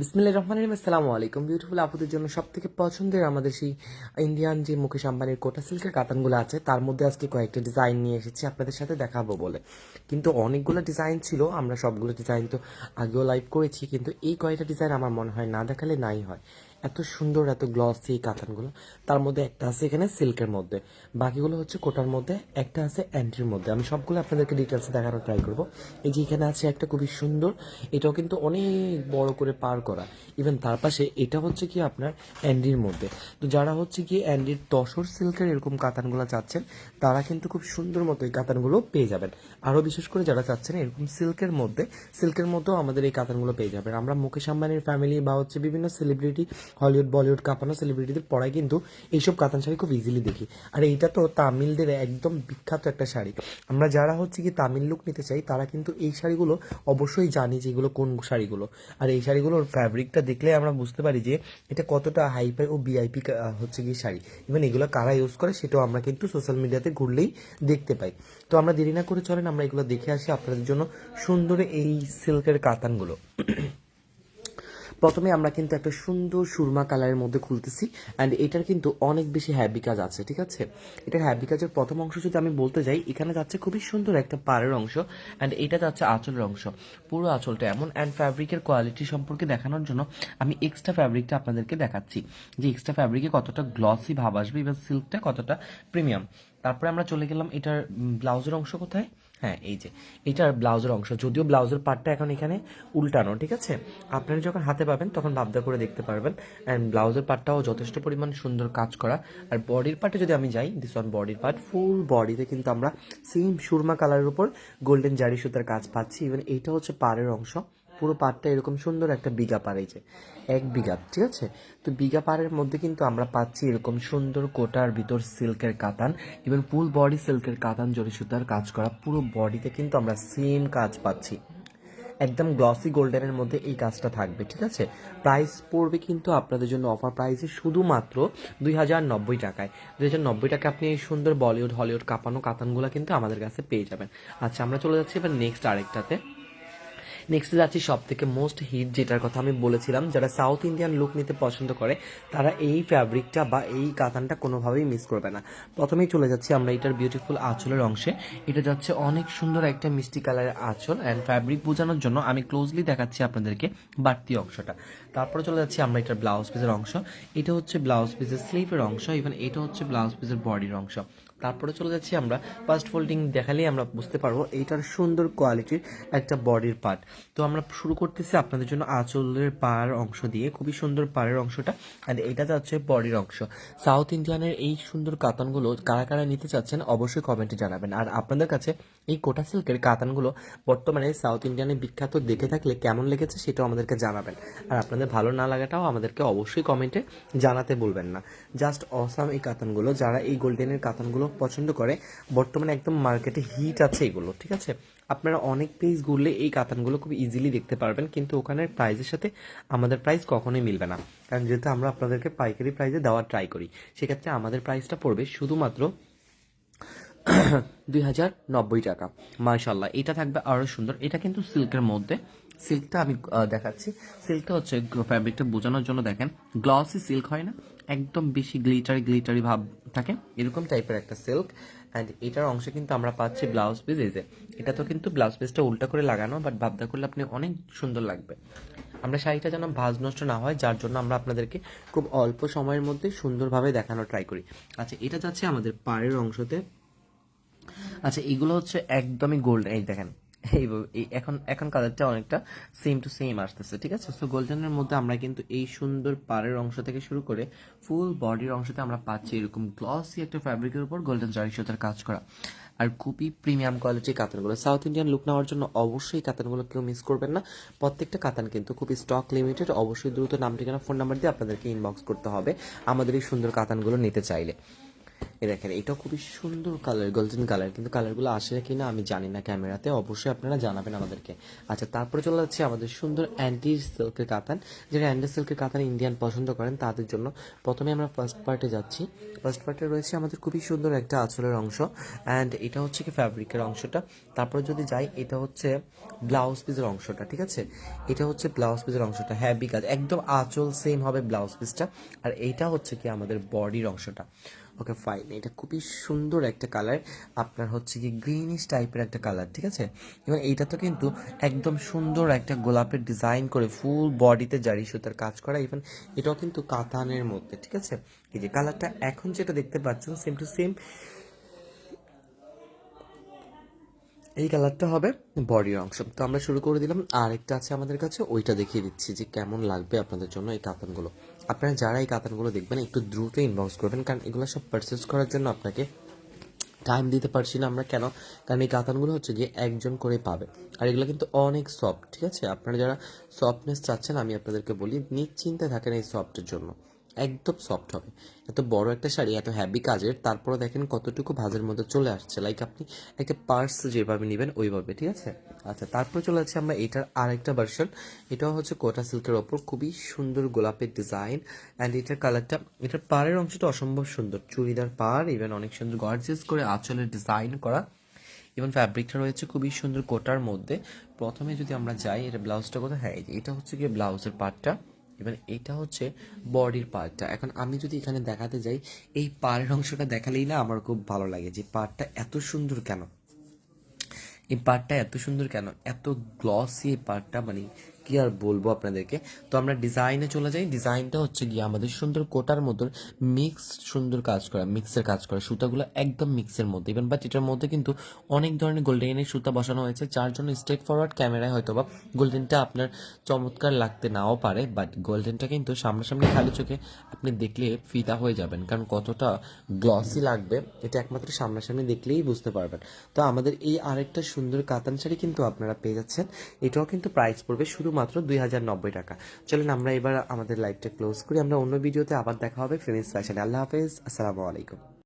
বিসমিল্লাহির রহমান রহিম। আসসালামু আলাইকুম বিউটিফুল আপুদের জন্য সব থেকে পছন্দের আমাদের সেই ইন্ডিয়ান যে মুকেশ আম্বানির কোটা সিল্কের কাতানগুলো আছে, তার মধ্যে আজকে কয়েকটা ডিজাইন নিয়ে এসেছি, আপনাদের সাথে দেখাবো বলে। কিন্তু অনেকগুলো ডিজাইন ছিল, আমরা সবগুলো ডিজাইন তো আগেও লাইভ করেছি, কিন্তু এই কয়েকটা ডিজাইন আমার মনে হয় না দেখালে নাই হয়। এত সুন্দর, এত গ্লসি এই কাতানগুলো। তার মধ্যে একটা আছে এখানে সিল্কের মধ্যে। বাকিগুলো হচ্ছে কোটার মধ্যে, একটা আছে অ্যান্টির মধ্যে। আমি সবগুলো আপনাদেরকে ডিটেলসে দেখানোর ট্রাই করব। এই যে এখানে আছে একটা খুবই সুন্দর, এটাও কিন্তু অনেক বড় করে পার করা। ইভেন তার পাশে এটা হচ্ছে কি আপনার অ্যান্ডির মধ্যে। তো যারা হচ্ছে কি অ্যান্ডির তসর সিল্কের এরকম কাতানগুলো চাচ্ছেন, তারা কিন্তু খুব সুন্দর মতো এই কাতানগুলো পেয়ে যাবেন। আরও বিশেষ করে যারা চাচ্ছেন এরকম সিল্কের মধ্যে সিল্কের মধ্যেও আমাদের এই কাতানগুলো পেয়ে যাবেন। আমরা মুকেশ আম্বানির ফ্যামিলি বা হচ্ছে বিভিন্ন সেলিব্রিটি হলিউড বলিউড কাঁপানো সেলিব্রিটিদের পড়ায় কিন্তু এইসব কাতান শাড়ি খুব ইজিলি দেখি। আর এইটা তো তামিলদের একদম বিখ্যাত একটা শাড়ি। আমরা যারা হচ্ছে কি তামিল লুক নিতে চাই, তারা কিন্তু এই শাড়িগুলো অবশ্যই জানি যে এগুলো কোন শাড়িগুলো। আর এই শাড়িগুলোর ফ্যাব্রিকটা দেখলে আমরা বুঝতে পারি যে এটা কতটা হাইফাই ও ভিআইপি হচ্ছে কি শাড়ি। ইভেন এগুলো কারা ইউজ করে সেটাও আমরা কিন্তু সোশ্যাল মিডিয়াতে ঘুরলেই দেখতে পাই। তো আমরা দেরি না করে চলেন, আমরা এগুলো দেখে আসি আপনাদের জন্য সুন্দর এই সিল্কের কাতানগুলো। প্রথমে আমরা কিন্তু একটা সুন্দর সুরমা কালারের মধ্যে খুলতেছি অ্যান্ড এটার কিন্তু অনেক বেশি হ্যাবি কাজ আছে, ঠিক আছে? এটার হ্যাবি কাজের প্রথম অংশ যদি আমি বলতে যাই, এখানে যাচ্ছে খুবই সুন্দর একটা পাড়ের অংশ অ্যান্ড এটা যাচ্ছে আঁচলের অংশ। পুরো আঁচলটা এমন অ্যান্ড ফ্যাব্রিকের কোয়ালিটি সম্পর্কে দেখানোর জন্য আমি এক্সট্রা ফ্যাব্রিকটা আপনাদেরকে দেখাচ্ছি। যে এক্সট্রা ফ্যাব্রিকে কতটা গ্লসি ভাব আসবে এবার সিল্কটা কতটা প্রিমিয়াম তারপরে আমরা চলে গেলাম, এটার ব্লাউজের অংশ কোথায়? হ্যাঁ এই যে, এটার ব্লাউজের অংশ। যদিও ব্লাউজের পার্টটা এখন এখানে উল্টানো, ঠিক আছে? আপনারা যখন হাতে পাবেন, তখন ভাবদা করে দেখতে পারবেন। অ্যান্ড ব্লাউজের পার্টটাও যথেষ্ট পরিমাণ সুন্দর কাজ করা। আর বডির পার্টে যদি আমি যাই দিস অন বডির পার্ট ফুল বডিতে কিন্তু আমরা সেম সুরমা কালারের উপর গোল্ডেন জারি সুতার কাজ পাচ্ছি। ইভেন এইটা হচ্ছে পাড়ের অংশ। পুরো পাড়টা এরকম সুন্দর একটা বিঘা পার যে এক বিঘা, ঠিক আছে? তো বিঘা পাড়ের মধ্যে কিন্তু আমরা পাচ্ছি এরকম সুন্দর কোটার ভিতর সিল্কের কাতান ইভেন ফুল বডি সিল্কের কাতান জরি সুতার কাজ করা পুরো বডিতে কিন্তু আমরা সেম কাজ পাচ্ছি। একদম গ্লসি গোল্ডেনের মধ্যে এই কাজটা থাকবে, ঠিক আছে? প্রাইস পড়বে কিন্তু আপনাদের জন্য অফার প্রাইসে শুধুমাত্র দুই হাজার নব্বই টাকায়। দুই হাজার নব্বই টাকা আপনি এই সুন্দর বলিউড, হলিউড কাঁপানো কাতানগুলো কিন্তু আমাদের কাছে পেয়ে যাবেন। আচ্ছা আমরা চলে যাচ্ছি এবার নেক্সট আরেকটাতে। নেক্সট যাচ্ছি সব থেকে মোস্ট হিট যেটার কথা আমি বলেছিলাম। যারা সাউথ ইন্ডিয়ান লুক নিতে পছন্দ করে, তারা এই ফ্যাব্রিকটা বা এই কাতানটা কোনোভাবেই মিস করবে না। প্রথমেই চলে যাচ্ছি আমরা এটার বিউটিফুল আঁচলের অংশে। এটা যাচ্ছে অনেক সুন্দর একটা মিষ্টি কালারের আঁচল অ্যান্ড ফ্যাব্রিক বোঝানোর জন্য আমি ক্লোজলি দেখাচ্ছি আপনাদেরকে বাড়তি অংশটা। তারপরে চলে যাচ্ছি আমরা এটার ব্লাউজ পিসের অংশ। এটা হচ্ছে ব্লাউজ পিসের স্লিভের অংশ ইভেন এটা হচ্ছে ব্লাউজ পিসের বডির অংশ। তারপরে চলে যাচ্ছি আমরা ফার্স্ট ফোল্ডিং দেখালেই আমরা বুঝতে পারব এইটার সুন্দর কোয়ালিটির একটা বডির পার্ট তো আমরা শুরু করতেছি আপনাদের জন্য আঁচলের পাড় অংশ দিয়ে, খুবই সুন্দর পাড়ের অংশটা অ্যান্ড এটা যাচ্ছে বডির অংশ. সাউথ ইন্ডিয়ানের এই সুন্দর কাতানগুলো কারা কারা নিতে চাচ্ছেন অবশ্যই কমেন্টে জানাবেন। আর আপনাদের কাছে এই কোটা সিল্কের কাতানগুলো বর্তমানে সাউথ ইন্ডিয়ানে বিখ্যাত দেখে থাকলে কেমন লেগেছে সেটাও আমাদেরকে জানাবেন। আর আপনাদের ভালো না লাগাটাও আমাদেরকে অবশ্যই কমেন্টে জানাতে বলবেন না। জাস্ট অসাম এই কাতানগুলো, যারা এই গোল্ডেনের কাতানগুলো পছন্দ করে, বর্তমানে একদম মার্কেটে হিট আছে এগুলো, ঠিক আছে? আপনারা অনেক পেজ ঘুরলে এই কাতানগুলো খুব ইজিলি দেখতে পারবেন, কিন্তু ওখানের প্রাইজের সাথে আমাদের প্রাইস কখনোই মিলবে না। কারণ যেহেতু আমরা আপনাদেরকে পাইকারি প্রাইজে দেওয়ার ট্রাই করি, সেক্ষেত্রে আমাদের প্রাইসটা পড়বে শুধুমাত্র দুই হাজার নব্বই টাকা। মার্শাল্লাহ এটা থাকবে আরও সুন্দর। এটা কিন্তু সিল্কের মধ্যে সিল্কটা আমি দেখাচ্ছি। সিল্কটা হচ্ছে ফ্যাব্রিকটা বোঝানোর জন্য দেখেন। গ্লসি সিল্ক হয় না, একদম বেশি গ্লিটারি গ্লিটারি ভাব থাকে। এরকম টাইপের একটা সিল্ক। অ্যান্ড এটার অংশে কিন্তু আমরা পাচ্ছি ব্লাউজ পিস। এই যে, এটা তো কিন্তু ব্লাউজ পিসটা উল্টা করে লাগানো, বাট ভাবদা করলে আপনি অনেক সুন্দর লাগবে। আমরা শাড়িটা যেন ভাজ নষ্ট না হয়, যার জন্য আমরা আপনাদেরকে খুব অল্প সময়ের মধ্যে সুন্দরভাবে দেখানোর ট্রাই করি। আচ্ছা এটা যাচ্ছে আমাদের পাড়ের অংশতে। আচ্ছা এগুলো হচ্ছে একদমই গোল্ড। এই দেখেন এই এই এখন এখন কালারটা অনেকটা সেম টু সেম আসতেছে, ঠিক আছে? সো গোল্ডেনের মধ্যে আমরা কিন্তু এই সুন্দর পাড়ের অংশ থেকে শুরু করে ফুল বডির অংশতে আমরা পাচ্ছি এরকম গ্লসি একটা ফ্যাব্রিকের উপর গোল্ডেন জারি সুতার কাজ করা। আর খুবই প্রিমিয়াম কোয়ালিটির কাতানগুলো। সাউথ ইন্ডিয়ান লুক নেওয়ার জন্য অবশ্যই কাতানগুলো কেউ মিস করবেন না। প্রত্যেকটা কাতান কিন্তু খুবই স্টক লিমিটেড অবশ্যই দ্রুত নাম, ঠিকানা ফোন নাম্বার দিয়ে আপনাদেরকে ইনবক্স করতে হবে আমাদের এই সুন্দর কাতানগুলো নিতে চাইলে। এ দেখেন, এটাও খুবই সুন্দর কালার গোল্ডেন কালার কিন্তু কালারগুলো আসে কিনা আমি জানি না ক্যামেরাতে অবশ্যই আপনারা জানাবেন আমাদেরকে। আচ্ছা তারপরে চলে যাচ্ছে আমাদের সুন্দর অ্যান্টি সিল্কের কাতান। যারা অ্যান্টি সিল্কের কাতান ইন্ডিয়ান পছন্দ করেন, তাদের জন্য প্রথমে আমরা ফার্স্ট পার্টে যাচ্ছি। ফার্স্ট পার্টে রয়েছে আমাদের খুবই সুন্দর একটা আঁচলের অংশ অ্যান্ড এটা হচ্ছে কি ফ্যাব্রিকের অংশটা। তারপরে যদি যাই, এটা হচ্ছে ব্লাউজ পিসের অংশটা, ঠিক আছে? এটা হচ্ছে ব্লাউজ পিসের অংশটা হ্যাভি কাজ একদম আঁচল সেম হবে ব্লাউজ পিসটা আর এইটা হচ্ছে কি আমাদের বডির অংশটা। ওকে ফাইন এটা খুবই সুন্দর একটা কালার আপনার হচ্ছে কি গ্রিনিশ টাইপের একটা কালার ঠিক আছে? এবং এইটা তো কিন্তু একদম সুন্দর একটা গোলাপের ডিজাইন করে ফুল বডিতে জারি সুতার কাজ করা ইভেন এটাও কিন্তু কাতানের মধ্যে, ঠিক আছে? এই যে কালারটা এখন যেটা দেখতে পাচ্ছেন সেম টু সেম এই কালারটা হবে বডির অংশ। তো আমরা শুরু করে দিলাম। আরেকটা আছে আমাদের কাছে, ওইটা দেখিয়ে দিচ্ছি যে কেমন লাগবে আপনাদের জন্য এই কাতানগুলো। আপনারা যারা এই কাতানগুলো দেখবেন, একটু দ্রুত ইনবক্স করবেন, কারণ এগুলো সব পারচেস করার জন্য আপনাকে টাইম দিতে পারছি না আমরা কেন? কারণ এই কাতানগুলো হচ্ছে গিয়ে একজন করে পাবে। আর এগুলো কিন্তু অনেক সফট ঠিক আছে? আপনারা যারা সফটনেস চাচ্ছেন, আমি আপনাদেরকে বলি, নিশ্চিন্তে থাকেন এই সফটের জন্য। একদম সফট হবে। এত বড় একটা শাড়ি, এত হ্যাভি কাজের তারপরে দেখেন কতটুকু ভাজের মধ্যে চলে আসছে। লাইক আপনি একটা পার্স যেভাবে নেবেন, ওইভাবে, ঠিক আছে? আচ্ছা তারপরে চলে যাচ্ছে আমরা এটার আরেকটা ভার্সন এটাও হচ্ছে কোটা সিল্কের ওপর, খুবই সুন্দর গোলাপের ডিজাইন অ্যান্ড এটার কালারটা এটার পাড়ের অংশটা অসম্ভব সুন্দর। চুড়িদার পাড় ইভেন অনেক সুন্দর গর্জিয়াস করে আঁচলের ডিজাইন করা। এবং ফ্যাব্রিকটা রয়েছে খুবই সুন্দর কোটার মধ্যে। প্রথমে যদি আমরা যাই, এটা ব্লাউজটা কোথায়? হ্যাঁ এটা হচ্ছে গিয়ে ব্লাউজের পার্টটা এবার এটা হচ্ছে বডির পার্টটা এখন আমি যদি এখানে দেখাতে যাই, এই পাড়ের অংশটা দেখালেই না আমার খুব ভালো লাগে যে পার্টটা এত সুন্দর কেন? এই পার্টটা এত সুন্দর কেন? এত গ্লসি এই পার্টটা মানে কি আর বলব আপনাদেরকে? তো আমরা ডিজাইনে চলে যাই। ডিজাইনটা হচ্ছে গিয়ে আমাদের সুন্দর কোটার মধ্যে মিক্স সুন্দর কাজ করা মিক্সের কাজ করা। সুতাগুলো একদম মিক্সের মধ্যে। ইভেন বাট এটার মধ্যে কিন্তু অনেক ধরনের গোল্ডেনের সুতা বসানো হয়েছে, যার জন্য স্ট্রেট ফরওয়ার্ড ক্যামেরায় হয়তো বা গোল্ডেনটা আপনার চমৎকার লাগতে নাও পারে বাট গোল্ডেনটা কিন্তু সামনাসামনি খালি চোখে আপনি দেখলে ফিদা হয়ে যাবেন, কারণ কতটা গ্লসি লাগবে, এটা একমাত্র সামনাসামনি দেখলেই বুঝতে পারবেন। তো আমাদের এই আরেকটা সুন্দর কাতান শাড়ি কিন্তু আপনারা পেয়ে যাচ্ছেন। এটাও কিন্তু প্রাইস পড়বে শুধুমাত্র দুই হাজার নব্বই টাকা। চলেন আমরা এবার আমাদের লাইভটা ক্লোজ করি। আমরা অন্য ভিডিওতে আবার দেখা হবে ফিনিশ ফ্যাশন আল্লাহ হাফেজ। আসসালামু আলাইকুম।